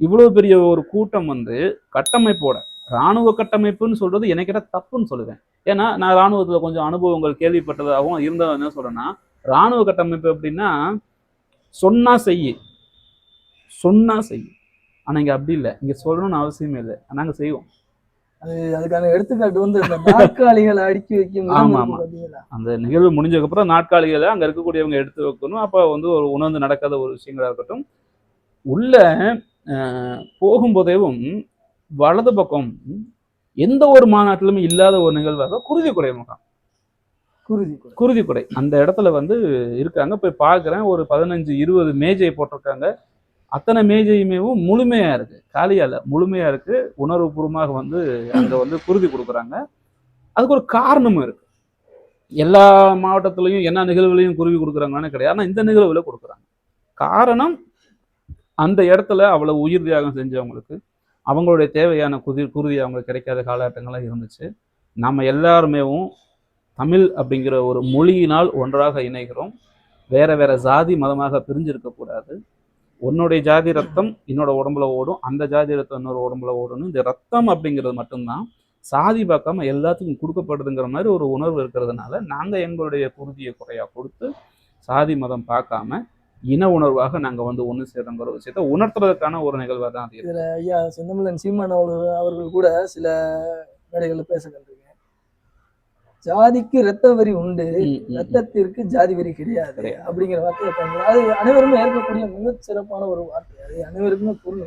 இவ்வளவு பெரிய ஒரு கூட்டம் வந்து கட்டமைப்போட ராணுவ கட்டமைப்புன்னு சொல்றது எனக்கு கேட்டா தப்புன்னு சொல்லுவேன். ஏன்னா நான் ராணுவத்துல கொஞ்சம் அனுபவங்கள் கேள்விப்பட்டதாகவும் இருந்தது என்ன சொல்றேன்னா ராணுவ கட்டமைப்பு எப்படின்னா சொன்னா செய்யு. சொன்னா செய்யும் ஆனா இங்க அப்படி இல்லை. இங்க சொல்லணும்னு அவசியமே இல்லை. நாங்க செய்வோம். அது அதுக்கான எடுத்துக்காட்டு வந்து இந்த நாற்காலிகளை அடுக்கி வைக்கும் ஆமா, ஆமா. அந்த நிகழ்வு முடிஞ்சதுக்கப்புறம் நாட்காலிகளை அங்க இருக்கக்கூடியவங்க எடுத்து வைக்கணும். அப்ப வந்து ஒரு உணர்ந்து நடக்காத ஒரு விஷயங்களா இருக்கட்டும். உள்ள போகும்போதேவும் வலது பக்கம் எந்த ஒரு மாநாட்டிலுமே இல்லாத ஒரு நிகழ்வாக குருதி குறை முகாம். குருதி. குருதி குடை அந்த இடத்துல வந்து இருக்காங்க. போய் பார்க்குறேன். ஒரு பதினஞ்சு இருபது மேஜை போட்டிருக்காங்க. அத்தனை மேஜையுமேவும் முழுமையா இருக்கு. காலியா இல்ல. முழுமையா இருக்கு. உணர்வுபூர்வமாக வந்து அங்க வந்து குருதி கொடுக்குறாங்க. அதுக்கு ஒரு காரணமும் இருக்கு. எல்லா மாவட்டத்திலையும் என்ன நிகழ்வுலையும் குருவி கொடுக்குறாங்கன்னு கிடையாது. ஆனா இந்த நிகழ்வுல கொடுக்குறாங்க. காரணம் அந்த இடத்துல அவ்வளோ உயிர் தியாகம் செஞ்சவங்களுக்கு அவங்களுடைய தேவையான குதிர் குருதி அவங்களுக்கு கிடைக்காத காலகட்டங்கள்லாம் இருந்துச்சு. நம்ம எல்லாருமேவும் தமிழ் அப்படிங்கிற ஒரு மொழியினால் ஒன்றாக இணைகிறோம். வேற வேற ஜாதி மதமாக பிரிஞ்சிருக்கக்கூடாது உன்னுடைய ஜாதி ரத்தம் என்னோட உடம்புல ஓடும் அந்த ஜாதி ரத்தம் இன்னொரு உடம்புல ஓடணும் இந்த ரத்தம் அப்படிங்கிறது மட்டும்தான் சாதி பார்க்காம எல்லாத்துக்கும் கொடுக்கப்படுதுங்கிற மாதிரி ஒரு உணர்வு இருக்கிறதுனால நாங்கள் எங்களுடைய குருதியை குறையாக கொடுத்து சாதி மதம் பார்க்காம இன உணர்வாக நாங்க வந்து ஒண்ணு சேர்றோங்கிற விஷயத்தை உணர்த்துறதுக்கான ஒரு நிகழ்வாக தான் அது இருக்கு. ஐயா செந்தமிழன் சீமான் அவர்கள் அவர்கள் கூட சில மேடைகளில் பேச கண்டிருக்கேன் ஜாதிக்கு ரத்த வரி உண்டு. ரத்தத்திற்கு ஜாதி வரி கிடையாது. அப்படிங்கிற வார்த்தையை அது அனைவருமே ஏற்கக்கூடிய மிக சிறப்பான ஒரு வார்த்தை அது அனைவருக்குமே பொருள்